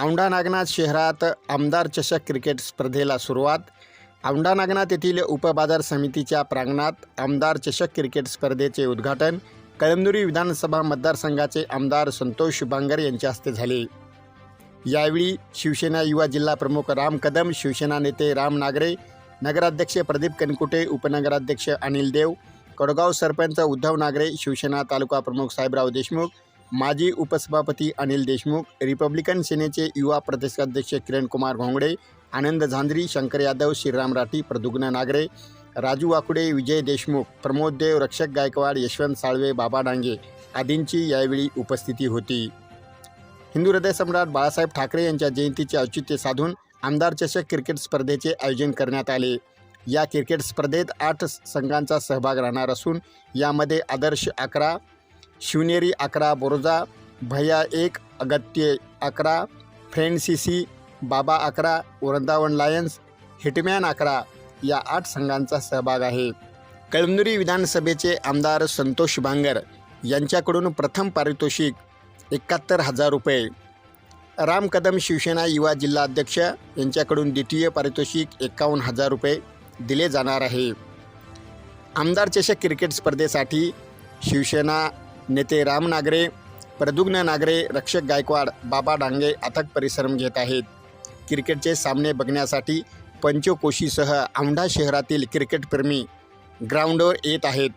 औंढा नागनाथ शहरात आमदार चषक क्रिकेट स्पर्धेला सुरुवात. औंढा नागनाथ येथील उपबाजार समितीच्या प्रांगणात आमदार चषक क्रिकेट स्पर्धेचे उद्घाटन. कळमनुरी विधानसभा मतदारसंघाचे आमदार संतोष बांगर यांच्या हस्ते झाले. यावेळी शिवसेना युवा जिल्हा प्रमुख राम कदम शिवसेना नेते राम नागरे नगराध्यक्ष प्रदीप कनकुटे उपनगराध्यक्ष अनिल देव कडगाव सरपंच उद्धव नागरे शिवसेना तालुका प्रमुख साहेबराव देशमुख माजी उपसभापती अनिल देशमुख रिपब्लिकन सेनेचे युवा प्रदेशाध्यक्ष किरण कुमार घोंगडे आनंद झांजरी शंकर यादव श्रीराम राठी प्रदुग्न नागरे राजू वाकुडे विजय देशमुख प्रमोद देव रक्षक गायकवाड यशवंत साळवे बाबा डांगे आदींची यावेळी उपस्थिती होती. हिंदू हृदय सम्राट बाळासाहेब ठाकरे यांच्या जयंतीचे औचित्य साधून आमदार चषक क्रिकेट स्पर्धेचे आयोजन करण्यात आले. या क्रिकेट स्पर्धेत आठ संघांचा सहभाग राहणार असून यामध्ये आदर्श अकरा शिवनेरी अकरा बोरोजा भैया एक अगत्य अकरा फ्रेंडसीसी बाबा अकरा वृंदावन लायन्स हिटमॅन अकरा या आठ संघांचा सहभाग आहे. कळमनुरी विधानसभेचे आमदार संतोष बांगर यांच्याकडून प्रथम पारितोषिक एकाहत्तर हजार रुपये. राम कदम शिवसेना युवा जिल्हा अध्यक्ष यांच्याकडून द्वितीय पारितोषिक एकावन्न हजार रुपये दिले जाणार आहे. आमदार चषक क्रिकेट स्पर्धेसाठी शिवसेना नेते राम नागरे प्रदुग्न नागरे रक्षक गायकवाड बाबा डांगे अथक परिश्रम घेत आहेत. क्रिकेटचे सामने बघण्यासाठी पंचकोशीसह औंढा शहरातील क्रिकेटप्रेमी ग्राउंडवर येत आहेत.